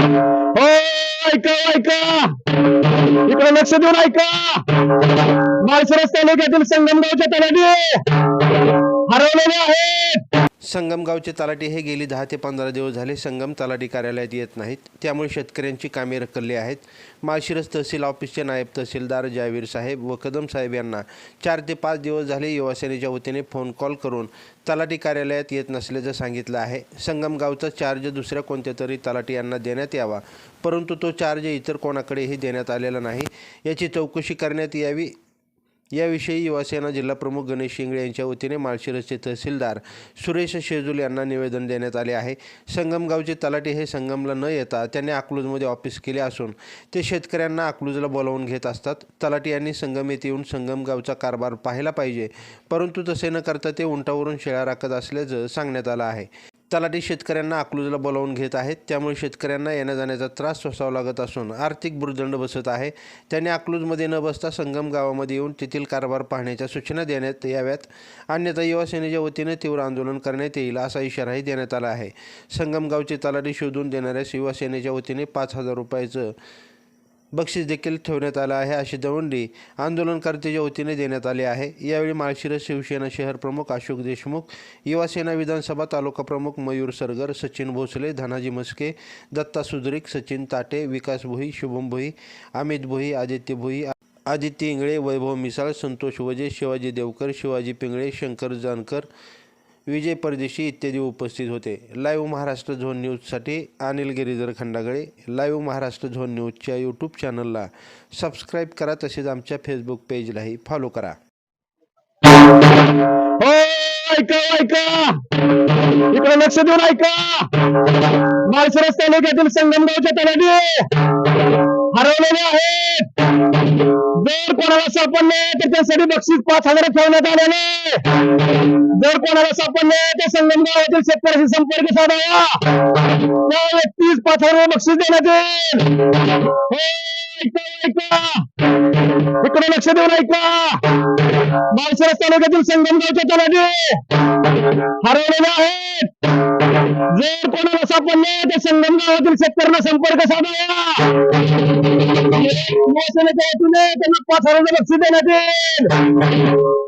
हो ऐका ऐका. इकडे लक्ष देऊन ऐका. माळसरस तालुक्यातील संगमगावच्या तलाठी हरवलेले आहेत. संगमगावचे तलाठी हे गेली दहा ते पंधरा दिवस झाले संगम तलाठी कार्यालयात येत नाहीत. त्यामुळे शेतकऱ्यांची कामे रखडली आहेत. माळशिरस तहसील ऑफिसचे नायब तहसीलदार जावीर साहेब व कदम साहेब यांना चार ते पाच दिवस झाले युवासेनेच्या वतीने फोन कॉल करून तलाठी कार्यालयात येत नसल्याचं सांगितलं आहे. संगमगावचा चार्ज दुसऱ्या कोणत्या तरी तलाठी यांना देण्यात यावा परंतु तो चार्ज इतर कोणाकडेही देण्यात आलेला नाही. याची चौकशी करण्यात यावी याविषयी युवासेना जिल्हाप्रमुख गणेश शिंगळे यांच्या वतीने माळशिरसचे तहसीलदार सुरेश शेजूल यांना निवेदन देण्यात आले आहे. संगमगावचे तलाठी हे संगमला न येता त्यांनी अकलूजमध्ये ऑफिस केले असून ते शेतकऱ्यांना अकलूजला बोलावून घेत असतात. तलाठी यांनी संगम येथे येऊन संगमगावचा कारभार पाहायला पाहिजे परंतु तसे न करता ते उंटावरून शेळा राखत असल्याचं सांगण्यात आलं आहे. तलाठी शेतकऱ्यांना अकलूजला बोलावून घेत आहेत. त्यामुळे शेतकऱ्यांना येण्या जाण्याचा त्रास सोसावा लागत असून आर्थिक भुर्दंड बसत आहे. त्यांनी अकलूजमध्ये न बसता संगम गावामध्ये येऊन तेथील कारभार पाहण्याच्या सूचना देण्यात याव्यात. अन्यथा युवासेनेच्या वतीने तीव्र आंदोलन करण्यात येईल असा इशाराही देण्यात आला आहे. संगमगावचे तलाठी शोधून देणाऱ्या युवासेनेच्या वतीने पाच हजार रुपयाचं बक्षीस देखील ठेवण्यात आलं आहे. अशी दवंडी आंदोलनकर्त्याच्या वतीने देण्यात आली आहे. यावेळी माळशिरस शिवसेना शहर प्रमुख अशोक देशमुख युवासेना विधानसभा तालुका प्रमुख मयूर सरगर सचिन भोसले धनाजी मस्के दत्ता सुद्रिक सचिन ताटे विकास भोई शुभम भोई अमित भोई आदित्य भोई आदित्य इंगळे वैभव मिसाळ संतोष वजे शिवाजी देवकर शिवाजी पिंगळे शंकर जानकर विजय परदेशी इत्यादी उपस्थित होते. लाईव्ह महाराष्ट्र झोन न्यूजसाठी अनिल गिरीधर खंडागळे. लाईव्ह महाराष्ट्र झोन न्यूजच्या यूट्यूब चॅनलला सबस्क्राईब करा तसेच आमच्या फेसबुक पेजलाही फॉलो करा. हो, ऐका ऐका. इकडे लक्ष देऊन ऐका. माळसरस तालुक्यातील संगमगावच्या तलाठी हरवलेले आहेत. सापडले तर त्यासाठी बक्षीस पाच हजार ठेवण्यात आल्याने जर कोणाला सापडले तर संगमगावातील शेतकऱ्याशी संपर्क साधावा. त्या व्यक्तीस पाच हजार बक्षीस देण्यात येईल. हो, इकडे लक्ष देऊन ऐका. माळशिरस तालुक्यातील संगमगावच्या तलाठी हरवलेले आहेत. जर कोणाला सापडले तर संगमगावातील शेतकऱ्यांना संपर्क साधावा त्यांना पाच हजार लक्ष देण्यात येईल.